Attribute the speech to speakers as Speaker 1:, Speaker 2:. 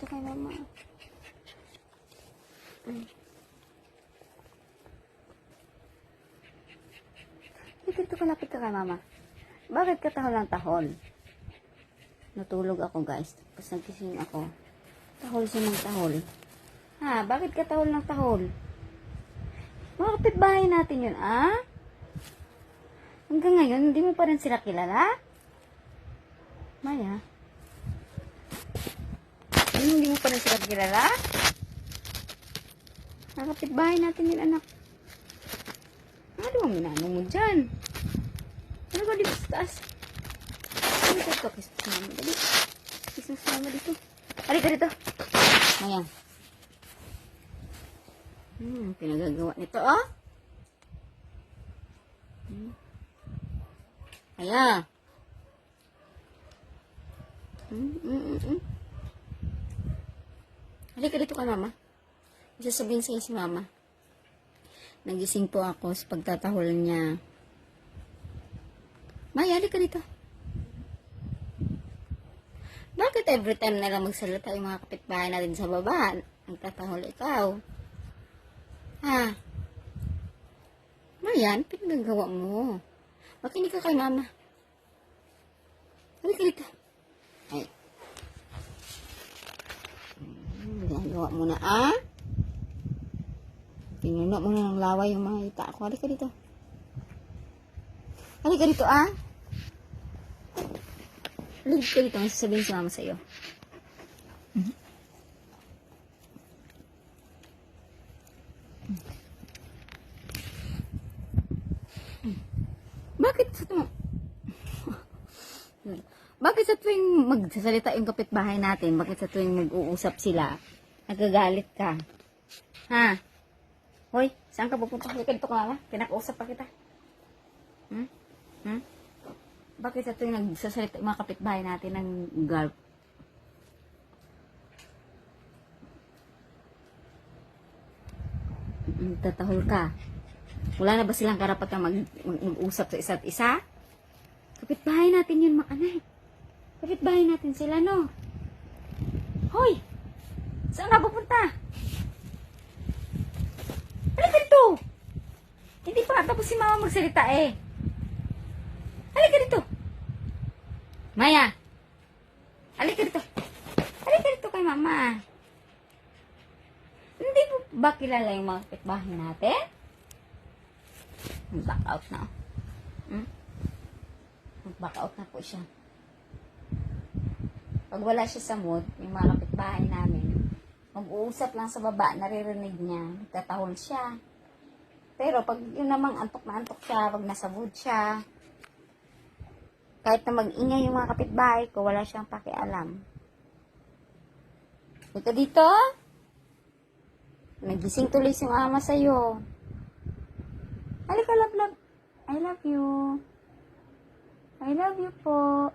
Speaker 1: dito kay mama. Hmm. Dito, dito kalapit ka mama. Bakit ka tahol ng tahol? Natulog ako guys. Tapos nagising ako. Tahol siya ng tahol. Ha, bakit ka tahol ng tahol? Mga kapitbahay natin yun, ah? Hanggang ngayon, hindi mo pa rin sila kilala? Maya? Ano, hindi mo pa rin sila kilala? Mga kapitbahay natin yun, anak. Ano ang minano mo dyan? Ano ba dito sa taas? Ano ba ito? Kiss sa mama. Dali. Kiss sa mama dito. Halika dito. Maya. Hmm, pinagagawa nito, oh. Hmm. Aya. Hmm, hmm, hmm, hmm. Halika dito ka, mama. Sasabihin sa'yo si mama. Nagising po ako sa pagtatahol niya. Maya, halika dito. Bakit every time na lang magsalita yung mga kapitbahay natin sa baba? Nagtatahol ikaw. Ha? Mayan, pinagagawa mo. Makinig ka kay mama. Halika dito. Ay. Hmm, ah? Pinuno mo na ng laway yung mga ita ko. Halika dito. Halika dito, ah. Halika ka dito. May sasabihin si mama sa'yo. Bakit sa tuwing... bakit sa tuwing magsasalita yung kapitbahay natin, bakit sa tuwing mag-uusap sila, nagagalit ka? Ha? Hoy, saan ka pupunta? Dito ka mama. Pinakausap pa kita. Hmm? Hmm? Bakit sa tuwing nagsasalita yung mga kapitbahay natin ng garb? Mm, Tatahol ka. Wala na ba silang karapatang mag, mag- mag-usap sa isa't isa? Kapitbahay natin yun, mga anak. Kapitbahay natin sila, no? Hoy! Saan ka pupunta? Halika dito! Hindi pa tapos si mama magsalita eh. Halika dito! Maya! Halika dito! Halika dito kay mama. Hindi mo ba kilala yung mga kapitbahay natin? Mag-back out na. Hmm? Mag-back out na po siya. Pag wala siya sa mood, yung mga kapitbahay namin, mag-uusap lang sa baba, naririnig niya, nagtatahol siya. Pero pag yun namang antok na antok siya, pag nasa mood siya, kahit na mag-ingay yung mga kapitbahay ko, wala siyang pakialam. Ito dito, nagising tuloy si mama sa'yo. Halika, love, love. I love you. I love you po.